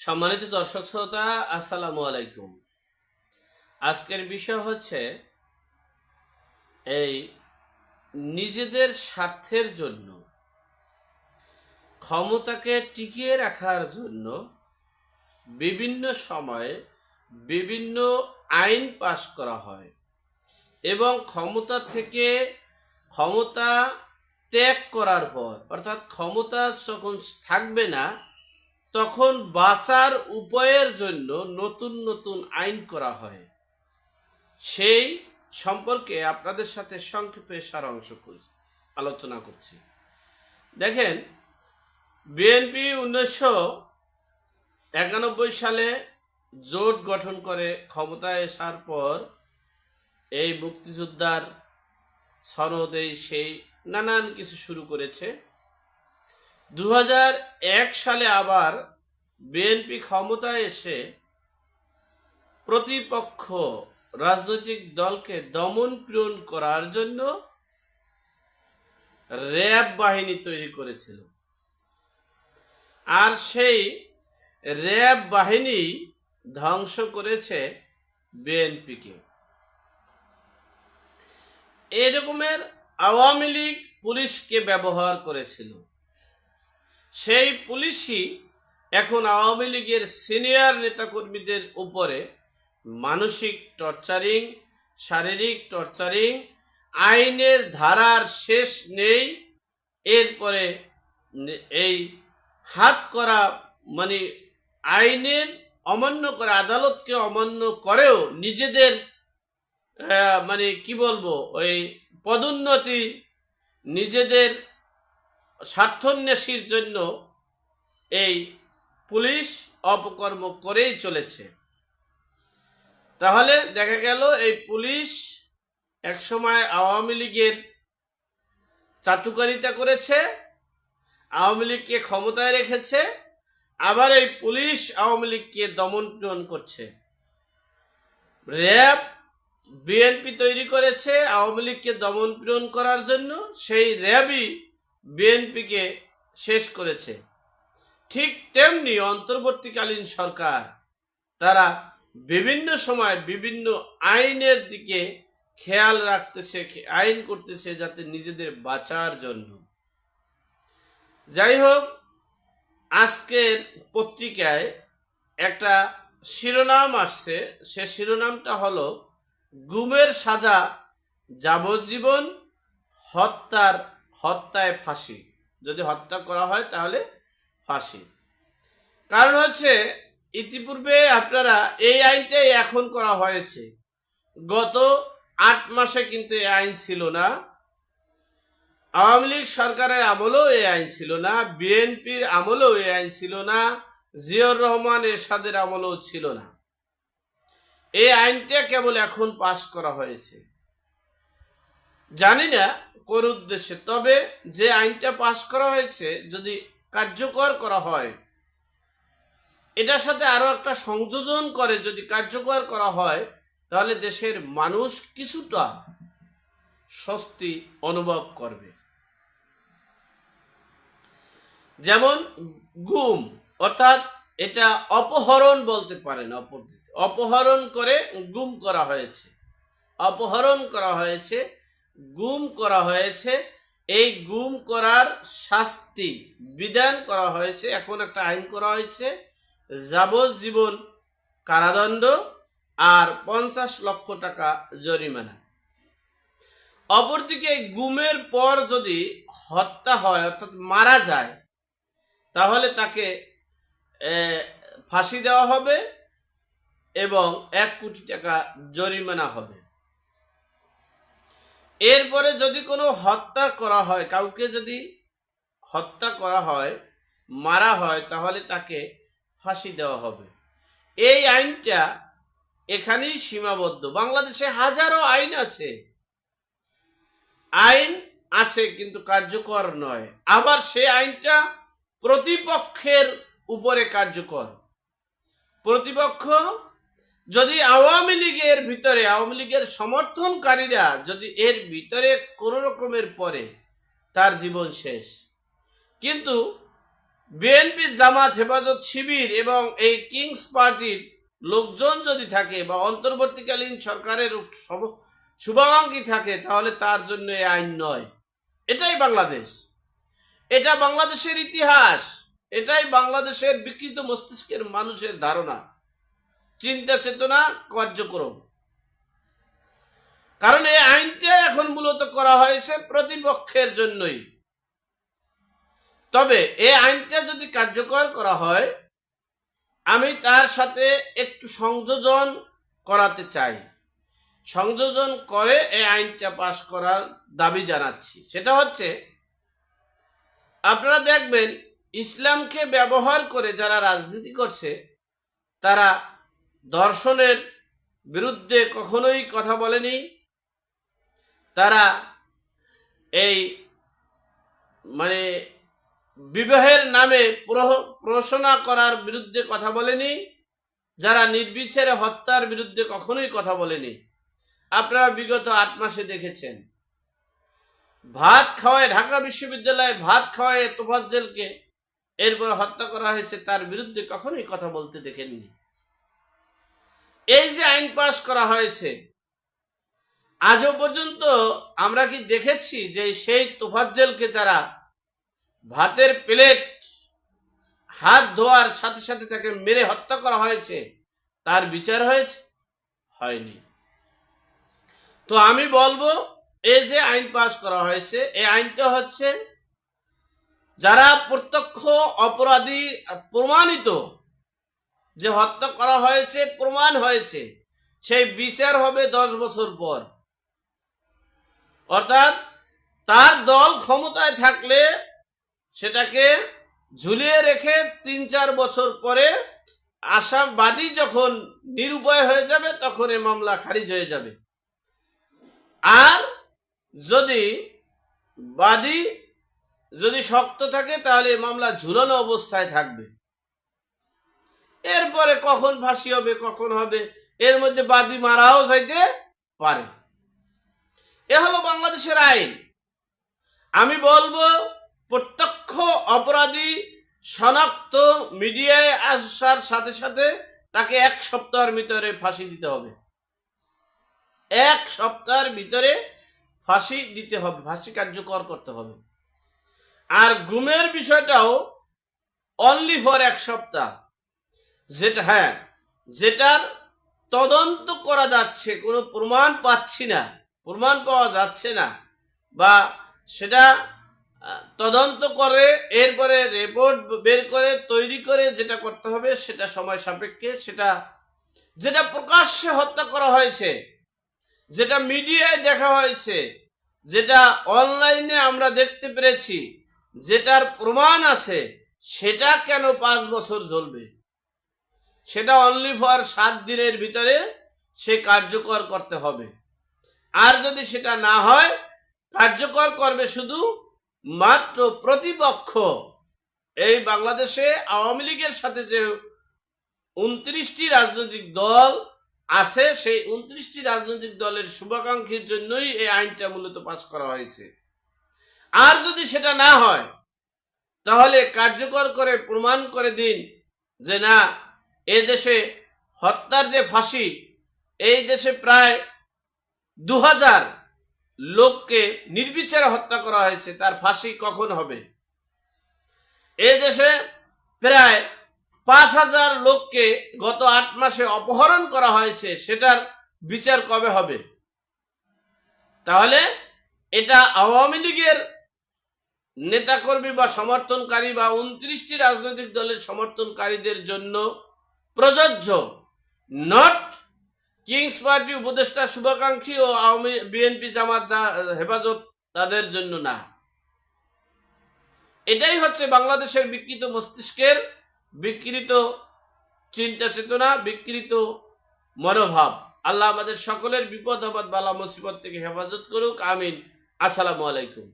সম্মানিত দর্শক শ্রোতা, আসসালামু আলাইকুম। আজকের বিষয় হচ্ছে এই নিজেদের স্বার্থের জন্য, ক্ষমতাকে টিকিয়ে রাখার জন্য বিভিন্ন সময়ে বিভিন্ন আইন পাশ করা হয় এবং ক্ষমতা থেকে ক্ষমতা ত্যাগ করার পর, অর্থাৎ ক্ষমতা যখন থাকবে না তখন বাঁচার উপায়ের জন্য নতুন নতুন আইন করা হয়। সেই সম্পর্কে আপনাদের সাথে সংক্ষেপে সারাংশ আলোচনা করছি। দেখেন, বিএনপি উনিশশো একানব্বই সালে জোট গঠন করে ক্ষমতায় আসার পর এই মুক্তিযোদ্ধার সনদে সেই নানান কিছু শুরু করেছে। দু হাজার এক সালে আবার বিএনপি ক্ষমতায় এসে প্রতিপক্ষ রাজনৈতিক দলকে দমন পীড়ন করার জন্য র্যাব বাহিনী তৈরি করেছিল। আর সেই র্যাব বাহিনী ধ্বংস করেছে বিএনপিকে। এরকমের আওয়ামী লীগ পুলিশকে ব্যবহার করেছিল। সেই পুলিশই এখন আওয়ামী লীগের সিনিয়র নেতাকর্মীদের উপরে মানসিক টর্চারিং, শারীরিক টর্চারিং, আইনের ধারার শেষ নেই, এরপরে এই হাত করা মানে আইনের অমান্য করে, আদালতকে অমান্য করেও নিজেদের মানে কি বলব, ওই পদোন্নতি নিজেদের স্বার্থন্বেষীর জন্য এই পুলিশ অপকর্ম করেই চলেছে। তাহলে দেখা গেল এই পুলিশ একসময় আওয়ামী লীগের চাটুকারিতা করেছে, আওয়ামী লীগকে ক্ষমতায় রেখেছে, আবার এই পুলিশ আওয়ামী লীগকে দমন পীড়ন করছে। র্যাব, বিএনপি তৈরি করেছে আওয়ামী লীগকে দমন পীড়ন করার জন্য, সেই র্যাবই বিএনপিকে শেষ করেছে। ঠিক তেমনি অন্তর্বর্তীকালীন সরকার, তারা বিভিন্ন সময় বিভিন্ন আইনের দিকে খেয়াল রাখতেছে আইন করতেছে যাতে নিজেদের বাঁচার জন্য। যাই হোক, আজকের পত্রিকায় একটা শিরোনাম আসছে। সে শিরোনামটা হলো, গুমের সাজা, যাবজ্জীবন, হত্যার হত্যায় ফাঁসি। যদি হত্যা করা হয় তাহলে ফাঁসি। কারণ হচ্ছে, ইতিপূর্বে আপনারা এই আইনটাই এখন করা হয়েছে। গত আট মাসে কিন্তু এই আইন ছিল না। আওয়ামী লীগ সরকারের আমলেও এই আইন ছিল না। বিএনপির আমলেও এই আইন ছিল না। জিয়র রহমান এরশাদের আমলেও ছিল না। এই আইনটা কেবল এখন পাশ করা হয়েছে। জানি না কোন উদ্দেশ্যে। তবে যে আইনটা পাশ করা হয়েছে, যদি কার্যকর করা হয়, এটার সাথে আরও একটা সংযোজন করে যদি কার্যকর করা হয়, তাহলে দেশের মানুষ কিছুটা স্বস্তি অনুভব করবে। যেমন গুম অর্থাৎ এটা অপহরণ বলতে পারেন অপরদিকে অপহরণ করে গুম করা হয়েছে। অপহরণ করা হয়েছে গুম করা হয়েছে। এই গুম করার শাস্তি বিধান করা হয়েছে। এখন একটা আইন করা হয়েছে। যাবজ্জীবন কারাদণ্ড আর পঞ্চাশ লক্ষ টাকা জরিমানা। অপরদিকে গুমের পর যদি হত্যা হয়, অর্থাৎ মারা যায়, তাহলে তাকে ফাঁসি দেওয়া হবে এবং এক কোটি টাকা জরিমানা হবে। এরপরে যদি কোনো হত্যা করা হয়, কাউকে যদি হত্যা করা হয়, মারা হয়, তাহলে তাকে ফাঁসি দেওয়া হবে। এই আইনটা এখানেই সীমাবদ্ধ। বাংলাদেশে হাজারো আইন আছে। আইন আছে, কিন্তু কার্যকর নয়। আবার সে আইনটা প্রতিপক্ষের উপরে কার্যকর। প্রতিপক্ষ যদি আওয়ামী লীগের ভিতরে, আওয়ামী লীগের সমর্থনকারীরা যদি এর ভিতরে কোনো রকমের পরে তার জীবন শেষ। কিন্তু বিএনপি জামাত হেফাজত শিবির এবং এই কিংস পার্টির লোকজন যদি থাকে বা অন্তর্বর্তীকালীন সরকারের শুভাকাঙ্ক্ষী থাকে, তাহলে তার জন্য এই আইন নয়। এটাই বাংলাদেশ। এটা বাংলাদেশের ইতিহাস। এটাই বাংলাদেশের বিকৃত মস্তিষ্কের মানুষের ধারণা। চিন্তা চেতনা কার্যক্রম। কারণ এই আইনটা এখন মূলত করা হয়েছে প্রতিপক্ষের জন্যই। তবে এই আইনটা যদি কার্যকর করা হয়, আমি তার সাথে একটু সংযোজন করাতে চাই। সংযোজন করে এই আইনটা পাশ করার দাবি জানাচ্ছি। সেটা হচ্ছে, আপনারা দেখবেন ইসলামকে ব্যবহার করে যারা রাজনীতি করছে, তারা দর্শনের বিরুদ্ধে কখনোই কথা বলেনি। তারা এই মানে বিবাহের নামে প্রহ- প্রহসনা করার বিরুদ্ধে কথা বলেনি। যারা নির্বিচারে হত্যার বিরুদ্ধে কখনোই কথা বলেনি। আপনারা বিগত আট মাসে দেখেছেন। ভাত খাওয়ায় ঢাকা বিশ্ববিদ্যালয়ে ভাত খাওয়ায় তোফাজ্জেলকে এরপর হত্যা করা হয়েছে, তার বিরুদ্ধে কখনোই কথা বলতে দেখেননি। এই যে আইন পাশ করা হয়েছে, আজও পর্যন্ত আমরা কি দেখেছি যে সেই তোফাজ্জেলকে যারা ভাতের প্লেট হাত ধোয়ার সাথে সাথে তাকে মেরে হত্যা করা হয়েছে, তার বিচার হয়েছে? হয়নি। তো আমি বলব, এই যে আইন পাশ করা হয়েছে, এই আইনটা হচ্ছে যারা প্রত্যক্ষ অপরাধী প্রমাণিত যে হত্যা করা হয়েছে, প্রমাণ হয়েছে, সেই বিচার হবে দশ বছর পর। অর্থাৎ তার দল ক্ষমতায় থাকলে সেটাকে ঝুলিয়ে রেখে তিন চার বছর পরে আসামবাদী যখন নিরুপায় হয়ে যাবে, তখন এ মামলা খারিজ হয়ে যাবে। আর যদি বাদী যদি শক্ত থাকে, তাহলে মামলা ঝুলানো অবস্থায় থাকবে। এরপরে কখন ফাঁসি হবে, কখন হবে, এর মধ্যে বাদী মারাও যাইতে পারে। এ হলো বাংলাদেশের আইন। আমি বলব, প্রত্যক্ষ অপরাধী শনাক্ত মিডিয়ায় আসার সাথে সাথে তাকে এক সপ্তাহের ভিতরে ফাঁসি দিতে হবে। এক সপ্তাহের ভিতরে ফাঁসি দিতে হবে, ফাঁসি কার্যকর করতে হবে। আর গুমের বিষয়টাও অনলি ফর এক সপ্তাহ। যেটা হ্যাঁ যেটার তদন্ত করা যাচ্ছে, কোনো প্রমাণ পাচ্ছি না, প্রমাণ পাওয়া যাচ্ছে না, বা সেটা তদন্ত করে, এরপরে রিপোর্ট বের করে, তৈরি করে যেটা করতে হবে, সেটা সময় সাপেক্ষে, সেটা, যেটা প্রকাশ্যে হত্যা করা হয়েছে, যেটা মিডিয়ায় দেখা হয়েছে, যেটা অনলাইনে আমরা দেখতে পেরেছি, যেটার প্রমাণ আছে, সেটা কেন পাঁচ বছর চলবে সেটা অনলি ফর সাত দিনের ভিতরে সে কার্যকর করতে হবে। আর যদি সেটা না হয়, কার্যকর করবে শুধু মাত্র প্রতিপক্ষ। এই বাংলাদেশে আওয়ামী লীগের সাথে যে উনত্রিশটি রাজনৈতিক দল আছে, সেই উনত্রিশটি রাজনৈতিক দলের শুভাকাঙ্ক্ষীর জন্যই এই আইনটা মূলত পাশ করা হয়েছে। আর যদি সেটা না হয়, তাহলে কার্যকর করে প্রমাণ করে দিন যে না এ দেশে হত্যার যে ফাঁসি, এই দেশে প্রায় দু হাজার লোককে নির্বিচারে হত্যা করা হয়েছে, তার ফাঁসি কখন হবে? এ দেশে প্রায় পাঁচ হাজার লোককে গত আট মাসে অপহরণ করা হয়েছে, সেটার বিচার কবে হবে? তাহলে এটা আওয়ামী লীগের নেতাকর্মী বা সমর্থনকারী বা উনত্রিশটি রাজনৈতিক দলের সমর্থনকারীদের জন্য প্রযোজ্য। নট কিংস পার্টি উপদেষ্টা শুভাকাঙ্ক্ষী ও আওয়ামী বিএনপি জামাত হেফাজত তাদের জন্য না। এটাই হচ্ছে বাংলাদেশের বিকৃত মস্তিষ্কের বিকৃত চিন্তা চেতনা, বিকৃত মনোভাব। আল্লাহ আমাদের সকলের বিপদ আপদ বালা মুসিবত থেকে হেফাজত করুক। আমিন। আসসালামু আলাইকুম।